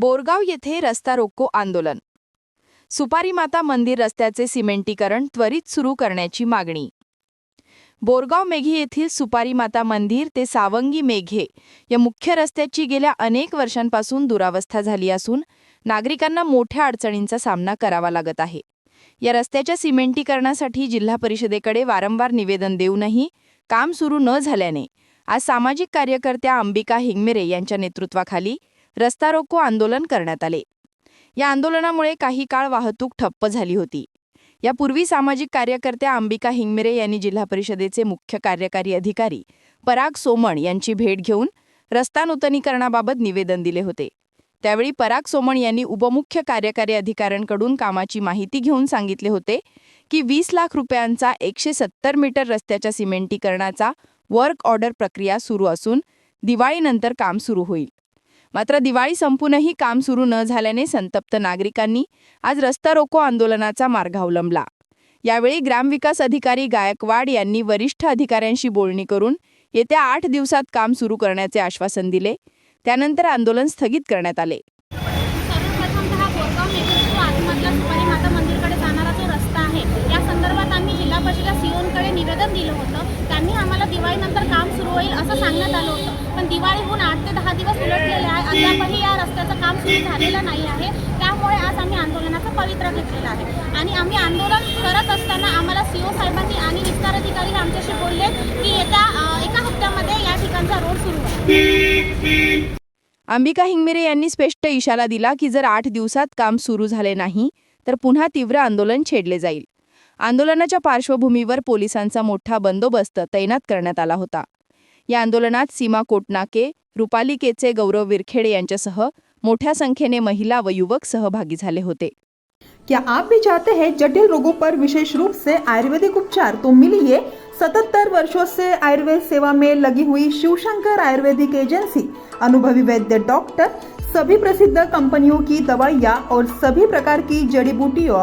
बोरगाव येथे रस्ता रोको आंदोलन. सुपारी माता मंदिर रस्त्याचे सिमेंटीकरण त्वरित सुरू करण्याची मागणी. बोरगाव मेघे येथील सुपारी माता मंदिर ते सावंगी मेघे या मुख्य रस्त्याची गेल्या अनेक वर्षांपासून दुरावस्था झाली असून नागरिकांना मोठ्या अडचणींचा सामना करावा लागत आहे. या रस्त्याच्या सिमेंटीकरणासाठी जिल्हा परिषदेकडे वारंवार निवेदन देऊनही काम सुरू न झाल्याने आज सामाजिक कार्यकर्त्या अंबिका हिंगमिरे यांच्या नेतृत्वाखाली रस्ता रोको आंदोलन करण्यात आले. या आंदोलनामुळे काही काळ वाहतूक ठप्प झाली होती. यापूर्वी सामाजिक कार्यकर्त्या अंबिका हिंगमिरे यांनी जिल्हा परिषदेचे मुख्य कार्यकारी अधिकारी पराग सोमण यांची भेट घेऊन रस्ता नूतनीकरणाबाबत निवेदन दिले होते. त्यावेळी पराग सोमण यांनी उपमुख्य कार्यकारी अधिकाऱ्यांकडून कामाची माहिती घेऊन सांगितले होते की वीस लाख रुपयांचा एकशे सत्तर मीटर रस्त्याच्या सिमेंटीकरणाचा वर्क ऑर्डर प्रक्रिया सुरू असून दिवाळीनंतर काम सुरू होईल. मात्र दिवाळी संपूनही काम सुरू न झाल्याने संतप्त नागरिकांनी आज रस्ता रोको आंदोलनाचा मार्ग अवलंबला. यावेळी ग्रामविकास अधिकारी गायकवाड यांनी वरिष्ठ अधिकाऱ्यांशी बोलणी करून येत्या आठ दिवसात काम सुरू करण्याचे आश्वासन दिले. त्यानंतर आंदोलन स्थगित करण्यात आले. निवेदन दिलं होतं. त्यांनी आम्हाला दिवाळीनंतर काम सुरू होईल असं सांगण्यात आलं होतं. पण दिवाळीहून आठ ते दहा दिवस उलटलेले आहे अद्यापही या रस्त्याचं काम सुरू झालेलं नाही आहे. त्यामुळे आज आम्ही आंदोलनाचं पवित्र घेतलेला आहे. आणि आम्ही आंदोलन करत असताना आम्हाला सीओ साहेबांनी आणि विस्तार अधिकारी आमच्याशी बोलले की येत्या एका हप्त्यामध्ये या ठिकाणचा रोड सुरू आहे अंबिका हिंगमिरे यांनी स्पष्ट इशारा दिला की जर आठ दिवसात काम सुरू झाले नाही तर पुन्हा तीव्र आंदोलन छेडले जाईल. आंदोलनाच्या पार्श्वभूमीवर पोलिसांचा मोठा बंदोबस्त तैनात करण्यात आला होता. या आंदोलनात सीमा कोटनाके रुपाली केचे गौरव विरखेडे यांच्यासह मोठ्या संख्येने महिला व युवक सहभागी झाले होते. क्या आप भी चाहते हैं जटिल रोगों पर विशेष रूप से आयुर्वेदिक उपचार? तो मिलिए सतहत्तर वर्षों से आयुर्वेद सेवा में लगी हुई शिवशंकर आयुर्वेदिक एजेंसी अनुभवी वैद्य डॉक्टर सभी प्रसिद्ध कंपनियों की दवाइयाँ और सभी प्रकार की जड़ी बूटियों